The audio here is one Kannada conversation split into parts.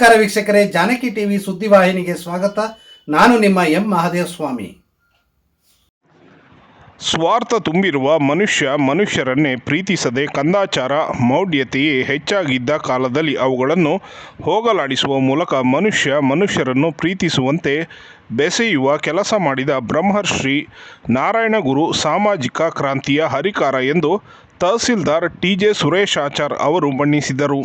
ನಮಸ್ಕಾರ ವೀಕ್ಷಕರೇ, ಜಾನಕಿ ಟಿವಿ ಸುದ್ದಿವಾಹಿನಿಗೆ ಸ್ವಾಗತ. ನಾನು ನಿಮ್ಮ ಎಂ ಮಹಾದೇವ ಸ್ವಾಮಿ ಸ್ವಾರ್ಥ ತುಂಬಿರುವ ಮನುಷ್ಯ ಮನುಷ್ಯರನ್ನೇ ಪ್ರೀತಿಸದೆ ಕಂದಾಚಾರ, ಮೌಢ್ಯತೆಯೇ ಹೆಚ್ಚಾಗಿದ್ದ ಕಾಲದಲ್ಲಿ ಅವುಗಳನ್ನು ಹೋಗಲಾಡಿಸುವ ಮೂಲಕ ಮನುಷ್ಯ ಮನುಷ್ಯರನ್ನು ಪ್ರೀತಿಸುವಂತೆ ಬೆಸೆಯುವ ಕೆಲಸ ಮಾಡಿದ ಬ್ರಹ್ಮರ್ಷಿ ನಾರಾಯಣಗುರು ಸಾಮಾಜಿಕ ಕ್ರಾಂತಿಯ ಹರಿಕಾರ ಎಂದು ತಹಸೀಲ್ದಾರ್ ಟಿ ಜೆ ಸುರೇಶಾಚಾರ್ ಅವರು ಬಣ್ಣಿಸಿದರು.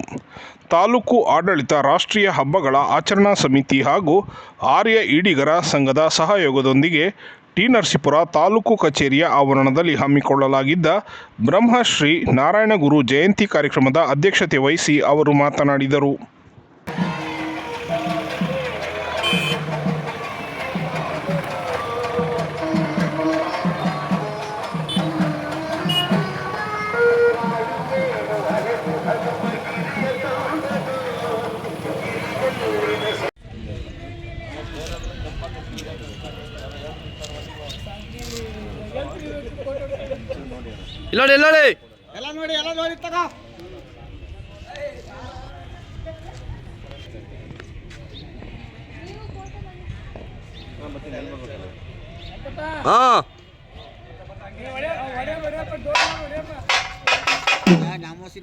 ತಾಲೂಕು ಆಡಳಿತ, ರಾಷ್ಟ್ರೀಯ ಹಬ್ಬಗಳ ಆಚರಣಾ ಸಮಿತಿ ಹಾಗೂ ಆರ್ಯ ಈಡಿಗರ ಸಂಘದ ಸಹಯೋಗದೊಂದಿಗೆ ಟಿ. ನರಸೀಪುರ ತಾಲೂಕು ಕಚೇರಿಯ ಆವರಣದಲ್ಲಿ ಹಮ್ಮಿಕೊಳ್ಳಲಾಗಿದ್ದ ಬ್ರಹ್ಮಶ್ರೀ ನಾರಾಯಣಗುರು ಜಯಂತಿ ಕಾರ್ಯಕ್ರಮದ ಅಧ್ಯಕ್ಷತೆ ವಹಿಸಿ ಅವರು ಮಾತನಾಡಿದರು. ಇಲ್ಲೋಡಿ ನೋಡಿ. ಎಲ್ಲ ನೋಡಿ ಎಲ್ಲ ನೋಡಿ ತಗ. ಹಾ. ನಾಮೋಸಿ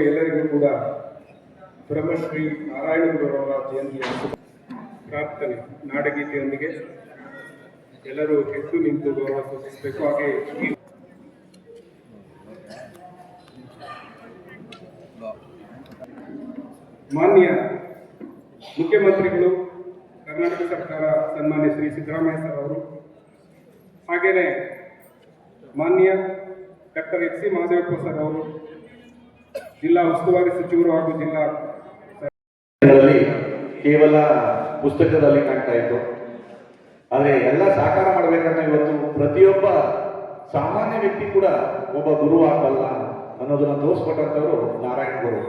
ಎಲ್ಲರಿಗೂ ಕೂಡ ಬ್ರಹ್ಮಶ್ರೀ ನಾರಾಯಣ ಗುರುವರ ಜಯಂತಿಯ ಪ್ರಾರ್ಥನೆ, ನಾಡಗೀತೆಯೊಂದಿಗೆ ಎಲ್ಲರೂ ಎದ್ದು ನಿಂತು ಗೌರವ ಸೂಚಿಸಬೇಕು ಹಾಗೆ ಮಾನ್ಯ ಮುಖ್ಯಮಂತ್ರಿಗಳು, ಕರ್ನಾಟಕ ಸರ್ಕಾರ ಸನ್ಮಾನ್ಯ ಶ್ರೀ ಸಿದ್ದರಾಮಯ್ಯ ಸರ್ ಅವರು ಹಾಗೆಯೇ ಮಾನ್ಯ doctor H C Mahadevappa sir ಅವರು ಜಿಲ್ಲಾ ಉಸ್ತುವಾರಿ ಸಚಿವರು ಹಾಗೂ ಜಿಲ್ಲಾ ಕೇವಲ ಪುಸ್ತಕದಲ್ಲಿ ಕಾಣ್ತಾ ಇತ್ತು. ಆದರೆ ಎಲ್ಲ ಸಾಕಾರ ಮಾಡಬೇಕಂದ್ರೆ ಇವತ್ತು ಪ್ರತಿಯೊಬ್ಬ ಸಾಮಾನ್ಯ ವ್ಯಕ್ತಿ ಕೂಡ ಒಬ್ಬ ಗುರು ಆಗಲ್ಲ ಅನ್ನೋದನ್ನ ತೋರಿಸ್ಕೊಟ್ಟಂಥವ್ರು ನಾರಾಯಣ ಗುರು.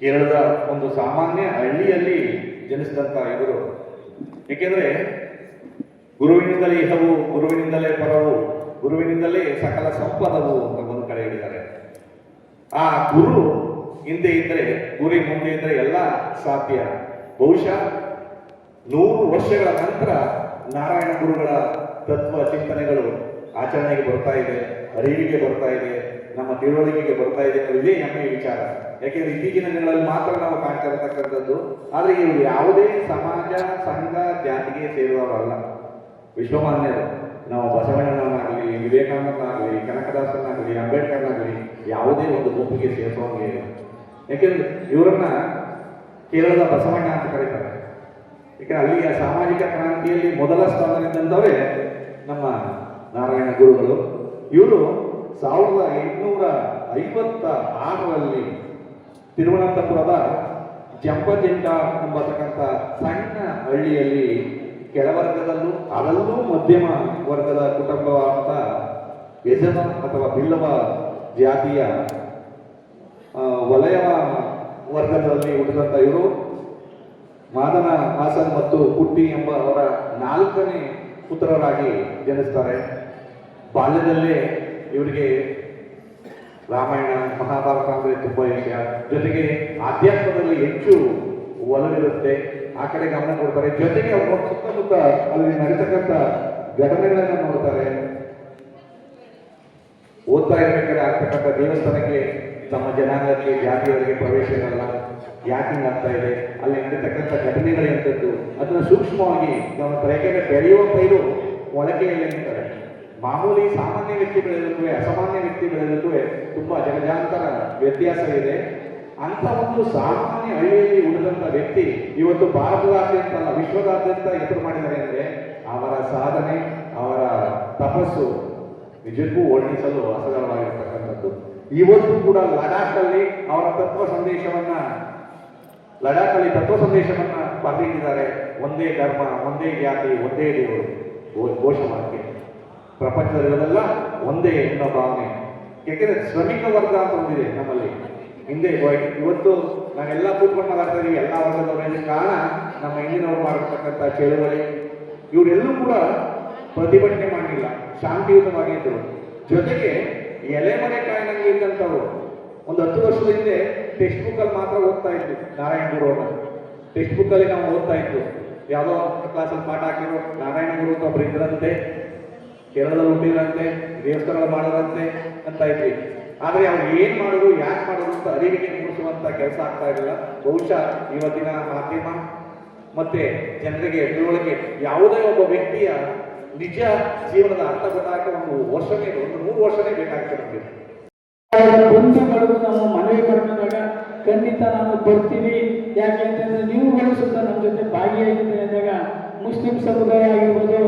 ಕೇರಳದ ಒಂದು ಸಾಮಾನ್ಯ ಹಳ್ಳಿಯಲ್ಲಿ ಜನಿಸಿದಂಥ ಇವರು. ಏಕೆಂದ್ರೆ ಗುರುವಿನಿಂದಲೇ ಇಹವು, ಗುರುವಿನಿಂದಲೇ ಪರವು, ಗುರುವಿನಿಂದಲೇ ಸಕಲ ಸಂಪದವು ಅಂತ ಆ ಗುರು ಹಿಂದೆ ಇದ್ರೆ, ಗುರಿ ಮುಂದೆ ಇದ್ರೆ ಎಲ್ಲ ಸಾಧ್ಯ. ಬಹುಶಃ ನೂರು ವರ್ಷಗಳ ನಂತರ ನಾರಾಯಣ ಗುರುಗಳ ತತ್ವ ಚಿಂತನೆಗಳು ಆಚರಣೆಗೆ ಬರ್ತಾ ಇದೆ, ಅರಿವಿಗೆ ಬರ್ತಾ ಇದೆ, ನಮ್ಮ ತಿಳುವಳಿಕೆಗೆ ಬರ್ತಾ ಇದೆ ಅನ್ನೋದು ಇದೇ ಹೆಮ್ಮೆಯ ವಿಚಾರ. ಯಾಕೆಂದ್ರೆ ಇತ್ತೀಚಿನ ದಿನಗಳಲ್ಲಿ ಮಾತ್ರ ನಾವು ಕಾಣ್ತಾ ಇರತಕ್ಕಂಥದ್ದು. ಆದ್ರೆ ಇವರು ಯಾವುದೇ ಸಮಾಜ, ಸಂಘ, ಜಾತಿಗೆ ಸೇರುವವರಲ್ಲ. ವಿಶ್ವಮಾನ್ಯರು. ನಾವು ಬಸವಣ್ಣನವರಾಗಲಿ ವಿವೇಕಾನಂದನಾಗಲಿ ಕನಕದಾಸನಾಗಲಿ ಅಂಬೇಡ್ಕರ್ನಾಗಲಿ ಯಾವುದೇ ಒಂದು ಗುಂಪಿಗೆ ಸೇರಿಸುವಂಗೆ ಇಲ್ಲ. ಯಾಕೆಂದ್ರೆ ಇವರನ್ನ ಕೇರಳದ ಬಸವಣ್ಣ ಅಂತ ಕರೀತಾರೆ. ಯಾಕೆ ಅಲ್ಲಿಯ ಸಾಮಾಜಿಕ ಕ್ರಾಂತಿಯಲ್ಲಿ ಮೊದಲ ಸ್ಥಾನದಿಂದಂತವರೇ ನಮ್ಮ ನಾರಾಯಣ ಗುರುಗಳು. ಇವರು ಸಾವಿರದ ಎಂಟುನೂರ ಐವತ್ತ ಆರರಲ್ಲಿ ತಿರುವನಂತಪುರದ ಜಂಪಜೆಂಟ ಎಂಬತಕ್ಕಂಥ ಸಣ್ಣ ಹಳ್ಳಿಯಲ್ಲಿ ಕೆಳವರ್ಗದಲ್ಲೂ ಅದರಲ್ಲೂ ಮಧ್ಯಮ ವರ್ಗದ ಕುಟುಂಬವಾದಂಥ ಯಜಮ ಅಥವಾ ಬಿಲ್ಲವ ಜಾತಿಯ ವಲಯವ ವಲಯ ವರ್ಗದಲ್ಲಿ ಹುಟ್ಟಿದಂಥ ಇವರು ಮಾದನ ಹಾಸನ್ ಮತ್ತು ಕುಟ್ಟಿ ಎಂಬ ಅವರ ನಾಲ್ಕನೇ ಪುತ್ರರಾಗಿ ಜನಿಸ್ತಾರೆ. ಬಾಲ್ಯದಲ್ಲೇ ಇವರಿಗೆ ರಾಮಾಯಣ, ಮಹಾಭಾರತ ಅಂದರೆ ತುಂಬ ಇಷ್ಟ. ಜೊತೆಗೆ ಆಧ್ಯಾತ್ಮದಲ್ಲಿ ಹೆಚ್ಚು ಒಲವಿರುತ್ತೆ. ಆ ಕಡೆ ಗಮನ ಕೊಡ್ತಾರೆ. ಜೊತೆಗೆ ಅವರು ಸುತ್ತಮುತ್ತ ಅಲ್ಲಿ ನಡೀತಕ್ಕಂಥ ಘಟನೆಗಳನ್ನ ನೋಡ್ತಾರೆ. ಓದ್ತಾ ಇರ್ಬೇಕಾದ್ರೆ ಆಗ್ತಕ್ಕಂಥ ದೇವಸ್ಥಾನಕ್ಕೆ, ತಮ್ಮ ಜನಾಂಗಕ್ಕೆ, ಜಾತಿಯವರಿಗೆ ಪ್ರವೇಶ ಇರಲ್ಲ. ಯಾಕೆ ಆಗ್ತಾ ಇದೆ? ಅಲ್ಲಿ ನಡೀತಕ್ಕಂಥ ಘಟನೆಗಳು ಎಂಥದ್ದು? ಅದನ್ನು ಸೂಕ್ಷ್ಮವಾಗಿ ಗಮನಿಸ್ತಾರೆ ಯಾಕೆಂದ್ರೆ ಬೆಳೆಯುವ ಪೈರು ಒಳಗೆಯಲ್ಲಿ ಅಂತಾರೆ ಮಾಮೂಲಿ ಸಾಮಾನ್ಯ ವ್ಯಕ್ತಿ ಬೆಳೆಯೋದಕ್ಕೂ ಅಸಾಮಾನ್ಯ ವ್ಯಕ್ತಿ ಬೆಳೆಯೋದಕ್ಕೂ ತುಂಬಾ ಜನಜಾಂತರ ವ್ಯತ್ಯಾಸ ಇದೆ. ಅಂತ ಒಂದು ಸಾಮಾನ್ಯ ಹಳ್ಳಿಯಲ್ಲಿ ಉಳಿದಂತ ವ್ಯಕ್ತಿ ಇವತ್ತು ಭಾರತದಾದ್ಯಂತ ಅಲ್ಲ, ವಿಶ್ವದಾದ್ಯಂತ ಹೆಸರು ಮಾಡಿದ್ದಾರೆ ಅಂದ್ರೆ ಅವರ ಸಾಧನೆ, ಅವರ ತಪಸ್ಸು ನಿಜಕ್ಕೂ ವರ್ಣಿಸಲು ಅಸಗರವಾಗಿರ್ತಕ್ಕಂಥದ್ದು ಇವತ್ತು ಕೂಡ ಲಡಾಖಲ್ಲಿ ಅವರ ತತ್ವ ಸಂದೇಶವನ್ನ ಲಡಾಖಲ್ಲಿ ತತ್ವ ಸಂದೇಶವನ್ನ ಬರೆದಿಟ್ಟಿದ್ದಾರೆ. ಒಂದೇ ಧರ್ಮ, ಒಂದೇ ಜಾತಿ, ಒಂದೇ ದೇವರು. ಘೋಷವಾಕ್ಯ ಪ್ರಪಂಚದಲ್ಲೆಲ್ಲ ಒಂದೇ ಎನ್ನುವ ಭಾವನೆ. ಯಾಕೆಂದ್ರೆ ಶ್ರಮಿಕ ವರ್ಗ ಅಂತ ಒಂದಿದೆ ನಮ್ಮಲ್ಲಿ. ಹಿಂದೆ ಇವತ್ತು ನಾವೆಲ್ಲ ಕೂತ್ಕೊಂಡು ಮಾತಾಡ್ತಾ ಇದೀವಿ ಎಲ್ಲ ವರ್ಗದವರಿಗೆ ಕಾರಣ ನಮ್ಮ ಹಿಂದಿನವರು ಮಾಡಿರ್ತಕ್ಕಂಥ ಚಳುವಳಿ, ಇವರೆಲ್ಲೂ ಕೂಡ ಪ್ರತಿಭಟನೆ ಮಾಡಲಿಲ್ಲ ಶಾಂತಿಯುತವಾಗಿದ್ದರು ಜೊತೆಗೆ ಎಲೆ ಮನೆ ಕಾಯಿನಂಗೆ ಇದ್ದಂಥವ್ರು ಒಂದು ಹತ್ತು ವರ್ಷದ ಹಿಂದೆ ಟೆಕ್ಸ್ಟ್ ಬುಕ್ಕಲ್ಲಿ ಮಾತ್ರ ಓದ್ತಾ ಇದ್ವಿ ನಾರಾಯಣ ಗುರು ಅವ್ರನ್ನ ಟೆಕ್ಸ್ಟ್ ಬುಕ್ಕಲ್ಲಿ ನಾವು ಓದ್ತಾ ಇದ್ವಿ. ಯಾವುದೋ ಕ್ಲಾಸಲ್ಲಿ ಪಾಠ ನಾರಾಯಣ ಗುರು ಅಂತ ಇದ್ರಂತೆ, ಕೇರಳದಲ್ಲಿ ಹುಟ್ಟಿದ್ರಂತೆ, ದೇವಸ್ಥಾನಗಳು ಮಾಡೋದಂತೆ ಅಂತ ಇದ್ವಿ. ಆದ್ರೆ ಅವ್ರು ಏನ್ ಮಾಡೋದು ಯಾಕೆ ಮಾಡೋದು ಅಂತ ಅರಿವಿಗೆ ಮೂಡಿಸುವಂತ ಕೆಲಸ ಆಗ್ತಾ ಇರಲಿಲ್ಲ. ಬಹುಶಃ ಇವತ್ತಿನ ಮಾಧ್ಯಮ ಮತ್ತೆ ಜನರಿಗೆ ತಿಳುವಳಿಕೆ ಯಾವುದೇ ಒಬ್ಬ ವ್ಯಕ್ತಿಯ ನಿಜ ಜೀವನದ ಅರ್ಥ ಗೊತ್ತಾಗಕ್ಕೆ ಒಂದು ವರ್ಷನೇ, ಒಂದು ಮೂರು ವರ್ಷನೇ ನಮಗೆ. ಬಂಧುಗಳಿಗೂ ನಾವು ಮನವಿ ಖಂಡಿತ ನಾನು ಬರ್ತೀವಿ ಯಾಕೆಂತಂದ್ರೆ ನೀವು ಸುತ್ತ ನಮ್ಮ ಜೊತೆ ಭಾಗಿಯಾಗಿದ್ದೀರಿ ಅಂದಾಗ ಮುಸ್ಲಿಂ ಸಮುದಾಯ ಆಗಿರ್ಬೋದು,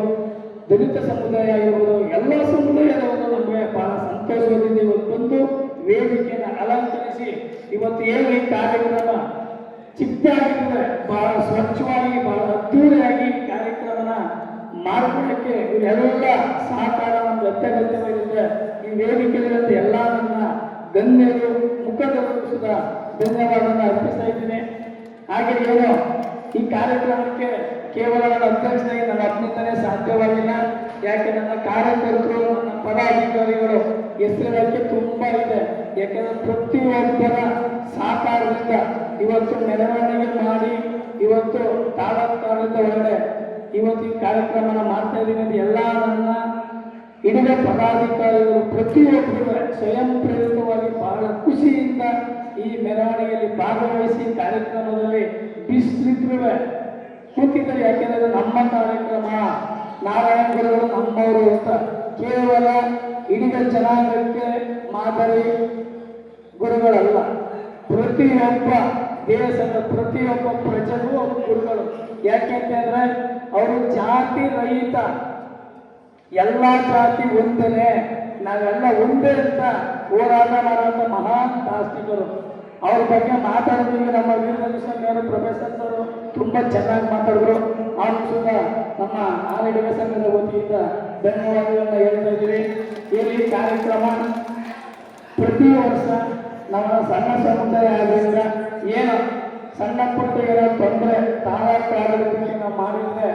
ದಲಿತ ಸಮುದಾಯ ಆಗಿರ್ಬೋದು, ಎಲ್ಲ ಸಮುದಾಯದವರು ನಮಗೆ ಬಹಳ ಸಂತೋಷದಿಂದ ಇವತ್ತು ಬಂದು ವೇದಿಕೆಯನ್ನು ಅಲಂಕರಿಸಿ ಇವತ್ತು ಏನು ಈ ಕಾರ್ಯಕ್ರಮ? ಚಿಕ್ಕದಾಗಿದ್ದರೆ ಬಹಳ ಸ್ವಚ್ಛವಾಗಿ, ಬಹಳ ಅದ್ದೂರಿಯಾಗಿ ಕಾರ್ಯಕ್ರಮನ ಮಾಡಿಕೊಳ್ಳಕ್ಕೆ ಇವರೆಲ್ಲ ಸಹಕಾರ ಒಂದು ಅತ್ಯಗತ್ಯವಾಗಿರುತ್ತೆ ಈ ವೇದಿಕೆಯಲ್ಲಿ ಎಲ್ಲ ನನ್ನ ಗಣ್ಯರು ಮುಖಂಡರು ಸುಧಾ ಧನ್ಯವಾದವನ್ನು ಅರ್ಪಿಸ್ತಾ ಇದ್ದೀನಿ. ಹಾಗೆ ಏನು, ಈ ಕಾರ್ಯಕ್ರಮಕ್ಕೆ ಕೇವಲ ಅಧ್ಯಕ್ಷನಾಗಿ ನನ್ನ ಅಭಿನಂದನೆ ಸಾಧ್ಯವಾಗಿಲ್ಲ. ಯಾಕೆ ನನ್ನ ಕಾರ್ಯಕರ್ತರು, ನನ್ನ ಪದಾಧಿಕಾರಿಗಳು ಹೆಸರಿಡಕ್ಕೆ ತುಂಬಾ ಇದೆ. ಯಾಕಂದ್ರೆ ಪ್ರತಿಯೊಬ್ಬರ ಸಹಕಾರದಿಂದ ಇವತ್ತು ಮೆರವಣಿಗೆ ಮಾಡಿ, ಇವತ್ತು ತಾಲೂಕಾಡಳಿತ ಒಳಗಡೆ ಇವತ್ತು ಈ ಕಾರ್ಯಕ್ರಮನ ಮಾಡ್ತಾ ಇದ್ದೀನಿ ಎಲ್ಲ ನನ್ನ ಹಿಡಿದ ಪದಾಧಿಕಾರಿಗಳು ಪ್ರತಿಯೊಬ್ಬರು ಸ್ವಯಂ ಪ್ರೇರಿತವಾಗಿ ಬಹಳ ಖುಷಿಯಿಂದ ಈ ಮೆರವಣಿಗೆಯಲ್ಲಿ ಭಾಗವಹಿಸಿ ಕಾರ್ಯಕ್ರಮದಲ್ಲಿ ಬಿಸಿಲಿದ್ರು ಕೂತಿದ್ದಾರೆ. ಯಾಕೆಂದ್ರೆ ನಮ್ಮ ಕಾರ್ಯಕ್ರಮ. ನಾರಾಯಣ ಗುರುಗಳು ನಮ್ಮವರು ಅಂತ ಕೇವಲ ಇಡೀ ಜನಾಂಗಕ್ಕೆ ಮಾದರಿ ಗುರುಗಳಲ್ಲ. ಪ್ರತಿಯೊಬ್ಬ ದೇಶದ ಪ್ರತಿಯೊಬ್ಬ ಪ್ರಜೆಗೂ ಅವರು ಗುರುಗಳು ಯಾಕೆಂತಂದ್ರೆ ಅವರು ಜಾತಿ ರಹಿತ. ಎಲ್ಲ ಜಾತಿ ಒಂದನೇ. ನಾವೆಲ್ಲ ಒಂದೇ ಅಂತ ಹೋರಾಟ ಮಾಡುವಂತ ಮಹಾನ್ ದಾರ್ಶನಿಕರು ಅವ್ರ ಬಗ್ಗೆ ಮಾತಾಡೋದಿಲ್ಲ ನಮ್ಮ ವೀರಭದ್ರಸ್ವಾಮಿ ಪ್ರೊಫೆಸರ್ ಸರ್ ತುಂಬಾ ಚೆನ್ನಾಗಿ ಮಾತಾಡಿದ್ರು. ಅವ್ರು ಸುದ ನಮ್ಮ ಆರೋಗ್ಯ ಸಂಘದ ವತಿಯಿಂದ ಧನ್ಯವಾದಗಳನ್ನು ಹೇಳ್ತಾ ಇದ್ದೀವಿ. ಇಲ್ಲಿ ಕಾರ್ಯಕ್ರಮ ಪ್ರತಿ ವರ್ಷ ನಮ್ಮ ಸಣ್ಣ ಸಮುದಾಯ ಆದ್ರಿಂದ ಏನು ಸಣ್ಣ ಪುಟ್ಟ ಇರೋ ತೊಂದರೆ ತಾಲೂಕು ಆಡಳಿತಕ್ಕೆ ನಾವು ಮಾಡಿದ್ರೆ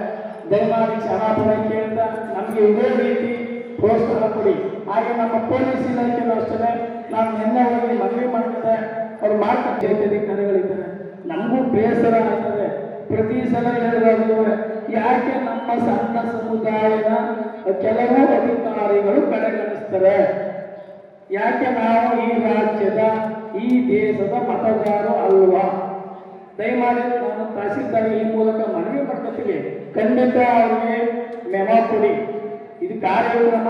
ದಯಮಾಡಿ ಕ್ಷಮಾಪಣೆ ಕೇಳಿದ ನಮಗೆ ಇದೇ ರೀತಿ ಪ್ರೋತ್ಸಾಹ ಕೊಡಿ. ಹಾಗೆ ನಮ್ಮ ಪೊಲೀಸ್ ಇಲಾಖೆಯಲ್ಲೂ ಅಷ್ಟೇ, ನಾವು ನಿನ್ನೆ ಹೋಗಿ ಮದುವೆ ಮಾಡಿದ್ರೆ ಅವ್ರು ಮಾಡ್ತಾರೆ. ಕರೆಗಳಿದ್ದಾರೆ ನಮಗೂ ಬೇಸರ ಆಗ್ತದೆ. ಪ್ರತಿ ಸಲ ಹೇಳಿದಾಗಲೂ ಯಾಕೆ ನಮ್ಮ ಸಣ್ಣ ಸಮುದಾಯದ ಕೆಲವು ಅಧಿಕಾರಿಗಳು ಕಡೆಗಣಿಸ್ತಾರೆ? ಯಾಕೆ ನಾವು ಈ ರಾಜ್ಯದ, ಈ ದೇಶದ ಮತದಾರರು ಅಲ್ವಾ? ದಯಮಾಡಿ ನಾನು ತಹಸೀಲ್ದಾರ್ ಈ ಮೂಲಕ ಮನವಿ ಮಾಡ್ಕೊತೀವಿ ಖಂಡಿತ ಅವರಿಗೆ ಮೆಮೊ ಕೊಡಿ. ಇದು ಕಾರ್ಯಕ್ರಮ,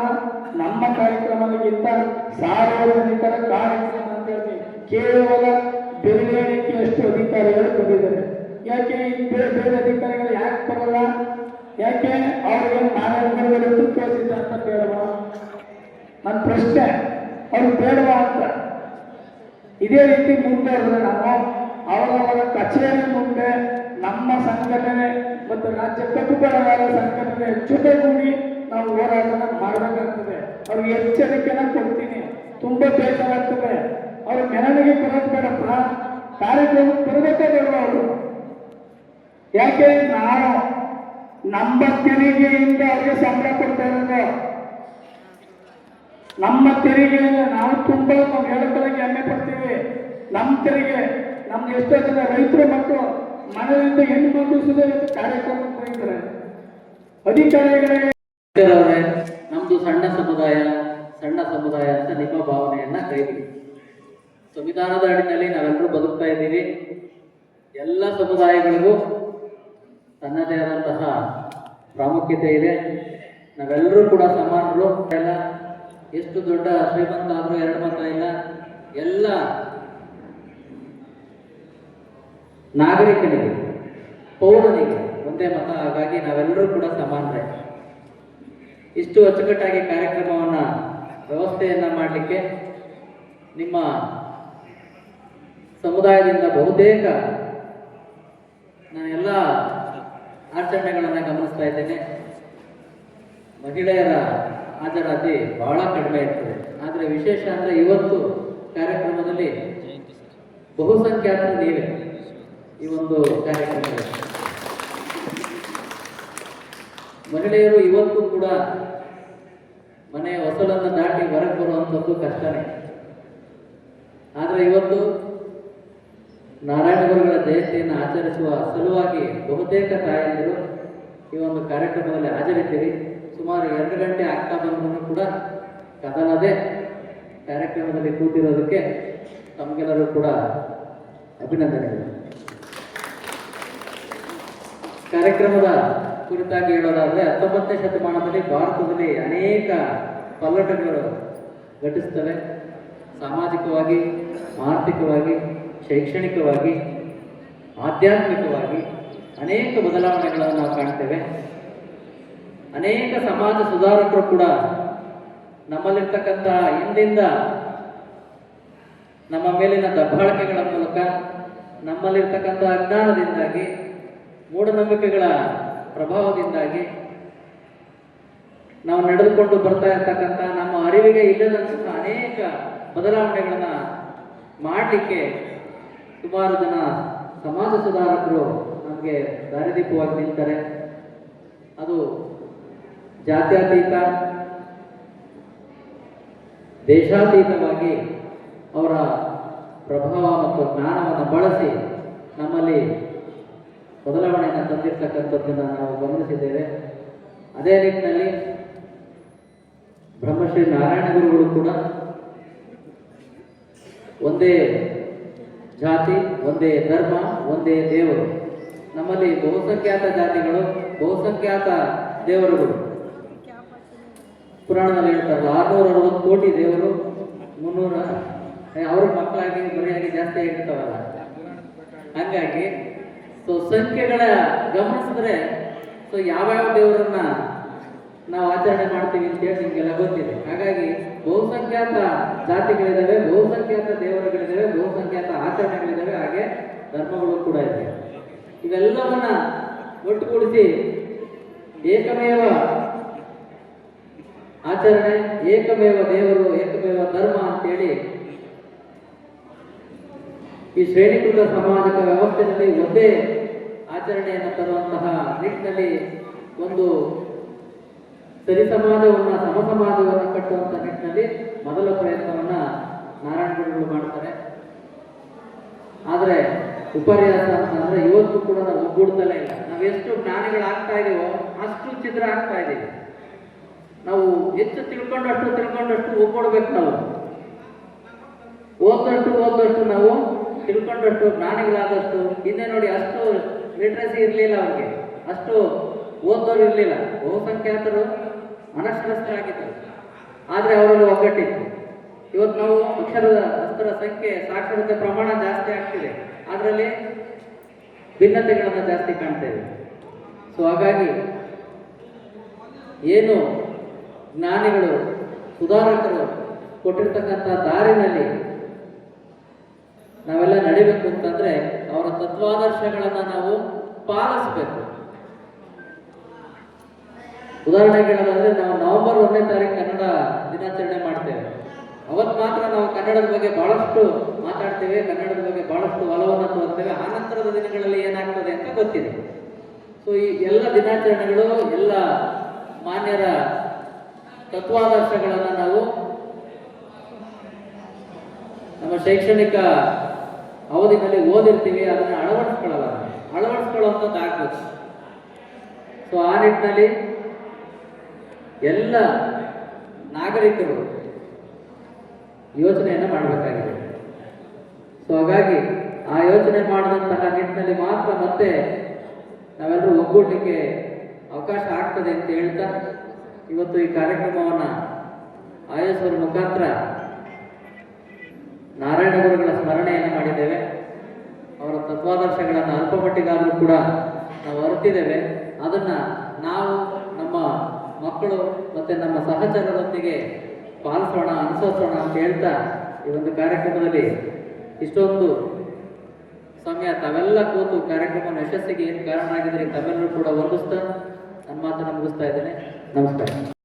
ನಮ್ಮ ಕಾರ್ಯಕ್ರಮಗಳಿಗಿಂತ ಸಾರ್ವಜನಿಕರ ಕಾರ್ಯಕ್ರಮ ಅಂತ ಹೇಳ್ತೀನಿ. ಕೇವಲ ಬೆರಳಿಕೆಯಷ್ಟು ಅಧಿಕಾರಿಗಳು ಬಂದಿದ್ದಾರೆ ಯಾಕೆ ಬೇರೆ ಬೇರೆ ಅಧಿಕಾರಿಗಳು ಯಾಕೆ ಬರಲ್ಲ? ಯಾಕೆ ಅವ್ರಿಗೆ ನಾರಾಯಣಗಳು ತೋರಿಸಿದ್ದ ಅಂತ ಬೇಡವಾ ನನ್ನ ಪ್ರಶ್ನೆ, ಅವ್ರು ಬೇಡವಾ ಅಂತ? ಇದೇ ರೀತಿ ಮುಂದೆ ನಾವು ಅವರವರ ಕಚೇರಿ ಮುಂದೆ ನಮ್ಮ ಸಂಘಟನೆ ಮತ್ತು ರಾಜ್ಯ ಕಟ್ಟುಬರಗಾರ ಸಂಘಟನೆ ಜೊತೆಗೂಡಿ ನಾವು ಹೋರಾಟನ ಮಾಡಬೇಕಾಗ್ತದೆ. ಅವ್ರಿಗೆ ಎಚ್ಚರಿಕೆನ ಕೊಡ್ತೀನಿ. ತುಂಬಾ ಬೇಜಾರಾಗ್ತದೆ. ಅವ್ರ ಮೆರವಣಿಗೆ ಬರೋದು ಬೇಡಪ್ಪ ಕಾರ್ಯಕ್ರಮಕ್ಕೆ ಬರಬೇಕೇ ಬೇಡ ಅವರು? ಯಾಕೆ ನಾನು ನಮ್ಮ ತೆರಿಗೆಯಿಂದ ಅವರಿಗೆ ಸಂಬಳ ಕೊಡ್ತಾ ಇರೋದು? ನಮ್ಮ ತೆರಿಗೆಯಿಂದ ನಾವು ತುಂಬಾ ನಾವು ಹೇಳೋದಕ್ಕೆ ಹೆಮ್ಮೆ ಪಡ್ತೀವಿ. ನಮ್ಮ ತೆರಿಗೆ, ನಮ್ಗೆ ಎಷ್ಟೋ ಜನ ರೈತರು ಮಕ್ಕಳು ಮನೆಯಿಂದ ಹೆಣ್ಣು ಮಕ್ಕಳು ಸುದ ಕಾರ್ಯಕ್ರಮಕ್ಕೆ ಹೋಗಿದ್ದಾರೆ ಅಧಿಕಾರಿಗಳಿಗೆ ನಮ್ದು ಸಣ್ಣ ಸಮುದಾಯ ಸಣ್ಣ ಸಮುದಾಯ ಅಂತ ನಿಮ್ಮ ಭಾವನೆಯನ್ನ ಕೈಬಿಡಿ. ಸಂವಿಧಾನದ ಅಡಿನಲ್ಲಿ ನಾವೆಲ್ಲರೂ ಬದುಕ್ತಾ ಇದ್ದೀವಿ. ಎಲ್ಲ ಸಮುದಾಯಗಳಿಗೂ ತನ್ನದೇ ಆದಂತಹ ಪ್ರಾಮುಖ್ಯತೆ ಇದೆ. ನಾವೆಲ್ಲರೂ ಕೂಡ ಸಮಾನರು. ಎಲ್ಲ ಎಷ್ಟು ದೊಡ್ಡ ಶ್ರೀಮಂತ ಆದರೂ ಎರಡು ಮತ ಇಲ್ಲ. ಎಲ್ಲ ನಾಗರಿಕನಿಗೆ, ಪೌರನಿಗೆ ಒಂದೇ ಮತ. ಹಾಗಾಗಿ ನಾವೆಲ್ಲರೂ ಕೂಡ ಸಮಾನರೇ. ಇಷ್ಟು ಅಚ್ಚುಕಟ್ಟಾಗಿ ಕಾರ್ಯಕ್ರಮವನ್ನು, ವ್ಯವಸ್ಥೆಯನ್ನು ಮಾಡಲಿಕ್ಕೆ ನಿಮ್ಮ ಸಮುದಾಯದಿಂದ ಬಹುತೇಕ ನಾನೆಲ್ಲ ಆಚರಣೆಗಳನ್ನು ಗಮನಿಸ್ತಾ ಇದ್ದೇನೆ. ಮಹಿಳೆಯರ ಹಾಜರಾತಿ ಬಹಳ ಕಡಿಮೆ ಇರ್ತದೆ. ಆದರೆ ವಿಶೇಷ ಅಂದರೆ ಇವತ್ತು ಕಾರ್ಯಕ್ರಮದಲ್ಲಿ ಬಹುಸಂಖ್ಯಾತರು ನೀವೇ ಈ ಒಂದು ಕಾರ್ಯಕ್ರಮದಲ್ಲಿ. ಮಹಿಳೆಯರು ಇವತ್ತು ಕೂಡ ಮನೆಯ ಹೊಸಲನ್ನು ದಾಟಿ ಹೊರಗೆ ಬರುವಂಥದ್ದು ಕಷ್ಟನೇ. ಆದರೆ ಇವತ್ತು ನಾರಾಯಣ ಗುರುಗಳ ಜಯಂತಿಯನ್ನು ಆಚರಿಸುವ ಸಲುವಾಗಿ ಬಹುತೇಕ ತಾಯಂದಿರು ಈ ಒಂದು ಕಾರ್ಯಕ್ರಮದಲ್ಲಿ ಹಾಜರಿದ್ದೀರಿ. ಸುಮಾರು ಎರಡು ಗಂಟೆ ಆಗ್ತಾ ಬಂದರೂ ಕೂಡ ಕದಲದೆ ಕಾರ್ಯಕ್ರಮದಲ್ಲಿ ಕೂತಿರೋದಕ್ಕೆ ತಮಗೆಲ್ಲರೂ ಕೂಡ ಅಭಿನಂದನೆಗಳು. ಕಾರ್ಯಕ್ರಮದ ಕುರಿತಾಗಿ ಹೇಳೋದಾದ್ರೆ ಹತ್ತೊಂಬತ್ತನೇ ಶತಮಾನದಲ್ಲಿ ಭಾರತದಲ್ಲಿ ಅನೇಕ ಪಲ್ಲಟಗಳು ಘಟಿಸ್ತವೆ ಸಾಮಾಜಿಕವಾಗಿ, ಆರ್ಥಿಕವಾಗಿ ಶೈಕ್ಷಣಿಕವಾಗಿ, ಆಧ್ಯಾತ್ಮಿಕವಾಗಿ ಅನೇಕ ಬದಲಾವಣೆಗಳನ್ನು ನಾವು ಕಾಣ್ತೇವೆ. ಅನೇಕ ಸಮಾಜ ಸುಧಾರಕರು ಕೂಡ ನಮ್ಮಲ್ಲಿರ್ತಕ್ಕಂಥ ಹಿಂದಿಂದ ನಮ್ಮ ಮೇಲಿನ ದಬ್ಬಾಳಿಕೆಗಳ ಮೂಲಕ ನಮ್ಮಲ್ಲಿರ್ತಕ್ಕಂಥ ಅಜ್ಞಾನದಿಂದಾಗಿ, ಮೂಢನಂಬಿಕೆಗಳ ಪ್ರಭಾವದಿಂದಾಗಿ ನಾವು ನಡೆದುಕೊಂಡು ಬರ್ತಾ ಇರ್ತಕ್ಕಂಥ ನಮ್ಮ ಅರಿವಿಗೆ ಇಲ್ಲದಂತಹ ಅನೇಕ ಬದಲಾವಣೆಗಳನ್ನ ಮಾಡಲಿಕ್ಕೆ ಸುಮಾರು ಜನ ಸಮಾಜ ಸುಧಾರಕರು ನಮಗೆ ದಾರಿದೀಪವಾಗಿ ನಿಲ್ತಾರೆ. ಅದು ಜಾತ್ಯತೀತ, ದೇಶಾತೀತವಾಗಿ ಅವರ ಪ್ರಭಾವ ಮತ್ತು ಜ್ಞಾನವನ್ನು ಬಳಸಿ ನಮ್ಮಲ್ಲಿ ಬದಲಾವಣೆಯನ್ನು ತಂದಿರ್ತಕ್ಕಂಥದ್ದನ್ನು ನಾವು ಗಮನಿಸಿದ್ದೇವೆ. ಅದೇ ನಿಟ್ಟಿನಲ್ಲಿ ಬ್ರಹ್ಮಶ್ರೀ ನಾರಾಯಣ ಗುರುಗಳು ಕೂಡ ಒಂದೇ ಜಾತಿ, ಒಂದೇ ಧರ್ಮ, ಒಂದೇ ದೇವರು. ನಮ್ಮಲ್ಲಿ ಬಹುಸಂಖ್ಯಾತ ಜಾತಿಗಳು, ಬಹುಸಂಖ್ಯಾತ ದೇವರುಗಳು. ಪುರಾಣದಲ್ಲಿ ಹೇಳ್ತಾರಲ್ಲ, ಆರ್ನೂರ ಅರವತ್ತು ಕೋಟಿ ದೇವರು, ಮುನ್ನೂರ ಅವ್ರ ಮಕ್ಕಳಾಗಿ ಮರಿಯಾಗಿ ಜಾಸ್ತಿ ಆಗಿರ್ತಾವಲ್ಲ. ಹಂಗಾಗಿ, ಸೊ, ಸಂಖ್ಯೆಗಳ ಗಮನಿಸಿದ್ರೆ, ಸೊ, ಯಾವ್ಯಾವ ದೇವರನ್ನ ನಾವು ಆಚರಣೆ ಮಾಡ್ತೀವಿ ಅಂತ ಹೇಳಿ ನಿಮ್ಗೆಲ್ಲ ಗೊತ್ತಿದೆ. ಹಾಗಾಗಿ ಬಹುಸಂಖ್ಯಾತ ಜಾತಿಗಳಿದ್ದಾವೆ, ಬಹುಸಂಖ್ಯಾತ ದೇವರುಗಳಿದ್ದಾವೆ, ಬಹುಸಂಖ್ಯಾತ ಆಚರಣೆಗಳಿದ್ದಾವೆ, ಹಾಗೆ ಧರ್ಮಗಳು ಕೂಡ ಇದೆ. ಇವೆಲ್ಲವನ್ನ ಒಟ್ಟುಗೂಡಿಸಿ ಏಕಮೇವ ಆಚರಣೆ, ಏಕಮೇವ ದೇವರು, ಏಕಮೇವ ಧರ್ಮ ಅಂತೇಳಿ ಈ ಶ್ರೇಣೀಕೃತ ಸಾಮಾಜಿಕ ವ್ಯವಸ್ಥೆಯಲ್ಲಿ ಒಂದೇ ಆಚರಣೆಯನ್ನು ತರುವಂತಹ ನಿಟ್ಟಿನಲ್ಲಿ ಒಂದು ಸರಿ ಸಮಾಜವನ್ನ ಸಮ ಸಮಾಜವನ್ನು ಕಟ್ಟುವಂತ ನಿಟ್ಟಿನಲ್ಲಿ ಮೊದಲ ಪ್ರಯತ್ನವನ್ನ ನಾರಾಯಣ ಗುರುಗಳು ಮಾಡ್ತಾರೆ. ಆದ್ರೆ ಉಪನ್ಯಾಸ ಅಂತಂದ್ರೆ ಇವತ್ತು ಕೂಡ ನಾವು ಒಗ್ಗೂಡ್ತಲೇ ಇಲ್ಲ. ನಾವೆಷ್ಟು ಜ್ಞಾನಿಗಳಾಗ್ತಾ ಇದೀವೋ ಅಷ್ಟು ಚಿತ್ರ ಆಗ್ತಾ ಇದೀವಿ. ನಾವು ಹೆಚ್ಚು ತಿಳ್ಕೊಂಡಷ್ಟು ತಿಳ್ಕೊಂಡಷ್ಟು ಒಗ್ಗೂಡ್ಬೇಕು ನಾವು. ಓದಷ್ಟು ಓದಷ್ಟು ನಾವು, ತಿಳ್ಕೊಂಡಷ್ಟು ಜ್ಞಾನಿಗಳಾದಷ್ಟು, ಹಿಂದೆ ನೋಡಿ ಅಷ್ಟು ಲಿಟ್ರಸಿ ಇರಲಿಲ್ಲ ಅವ್ರಿಗೆ, ಅಷ್ಟು ಓದೋರು ಇರಲಿಲ್ಲ. ಬಹುಸಂಖ್ಯಾತರು ಅನಕ್ಷರಸ್ಥರಾಗಿದ್ದರು ಆದರೆ ಅವರಲ್ಲಿ ಒಗ್ಗಟ್ಟಿತ್ತು. ಇವತ್ತು ನಾವು ಅಕ್ಷರದ ಅಸ್ತ್ರ ಸಂಖ್ಯೆ, ಸಾಕ್ಷರತೆ ಪ್ರಮಾಣ ಜಾಸ್ತಿ ಆಗ್ತಿದೆ. ಅದರಲ್ಲಿ ಭಿನ್ನತೆಗಳನ್ನು ಜಾಸ್ತಿ ಕಾಣ್ತೇವೆ ಸೊ ಹಾಗಾಗಿ ಏನು ಜ್ಞಾನಿಗಳು, ಸುಧಾರಕರು ಕೊಟ್ಟಿರ್ತಕ್ಕಂಥ ದಾರಿನಲ್ಲಿ ನಾವೆಲ್ಲ ನಡಿಬೇಕು ಅಂತಂದ್ರೆ ಅವರ ತತ್ವಾದರ್ಶಗಳನ್ನು ನಾವು ಪಾಲಿಸಬೇಕು. ಉದಾಹರಣೆಗೆ ಹೇಳೋದಾದ್ರೆ ನಾವು ನವೆಂಬರ್ ಒಂದನೇ ತಾರೀಕು ಕನ್ನಡ ದಿನಾಚರಣೆ ಮಾಡ್ತೇವೆ. ಅವತ್ತು ಮಾತ್ರ ನಾವು ಕನ್ನಡದ ಬಗ್ಗೆ ಬಹಳಷ್ಟು ಮಾತಾಡ್ತೇವೆ, ಕನ್ನಡದ ಬಗ್ಗೆ ಬಹಳಷ್ಟು ಒಲವನ್ನು ತೋರ್ತೇವೆ. ಆ ನಂತರದ ದಿನಗಳಲ್ಲಿ ಏನಾಗ್ತದೆ ಅಂತ ಗೊತ್ತಿದೆ. ಸೊ ಈ ಎಲ್ಲ ದಿನಾಚರಣೆಗಳು, ಎಲ್ಲ ಮಾನ್ಯರ ತತ್ವಾದರ್ಶಗಳನ್ನು ನಾವು ನಮ್ಮ ಶೈಕ್ಷಣಿಕ ಅವಧಿನಲ್ಲಿ ಓದಿರ್ತೀವಿ, ಅದನ್ನು ಅಳವಡಿಸ್ಕೊಳ್ಳಲ್ಲ. ಅಳವಡಿಸ್ಕೊಳ್ಳುವಂಥದ್ದು ಆಗ್ಬೇಕು. ಸೊ ಆ ನಿಟ್ಟಿನಲ್ಲಿ ಎಲ್ಲ ನಾಗರಿಕರು ಯೋಚನೆಯನ್ನು ಮಾಡಬೇಕಾಗಿದೆ. ಸೊ ಹಾಗಾಗಿ ಆ ಯೋಚನೆ ಮಾಡಿದಂತಹ ನಿಟ್ಟಿನಲ್ಲಿ ಮಾತ್ರ ಮತ್ತೆ ನಾವೆಲ್ಲರೂ ಒಗ್ಗೂಡಲಿಕ್ಕೆ ಅವಕಾಶ ಆಗ್ತದೆ ಅಂತ ಹೇಳ್ತಾ, ಇವತ್ತು ಈ ಕಾರ್ಯಕ್ರಮವನ್ನು ಆಯೋಜಿಸುವ ಮುಖಾಂತರ ನಾರಾಯಣ ಗುರುಗಳ ಸ್ಮರಣೆಯನ್ನು ಮಾಡಿದ್ದೇವೆ. ಅವರ ತತ್ವಾದರ್ಶಗಳನ್ನು ಅಲ್ಪ ಮಟ್ಟಿಗಾದರೂ ಕೂಡ ನಾವು ಅರಿತಿದ್ದೇವೆ. ಅದನ್ನು ನಾವು ನಮ್ಮ ಮಕ್ಕಳು ಮತ್ತು ನಮ್ಮ ಸಹಚರರೊಂದಿಗೆ ಪಾಲಿಸೋಣ, ಅನುಸರಿಸೋಣ ಅಂತ ಹೇಳ್ತಾ ಈ ಒಂದು ಕಾರ್ಯಕ್ರಮದಲ್ಲಿ ಇಷ್ಟೊಂದು ಸಮಯ ತಾವೆಲ್ಲ ಕೂತು ಕಾರ್ಯಕ್ರಮವನ್ನು ಯಶಸ್ಸಿಗೆ ಏನು ಕಾರಣ ಆಗಿದ್ರೆ ತಮ್ಮೆಲ್ಲರೂ ಕೂಡ ವಂದಿಸ್ತಾ ನನ್ನ ಮಾತನ್ನು ಮುಗಿಸ್ತಾ ಇದ್ದೇನೆ. ನಮಸ್ಕಾರ.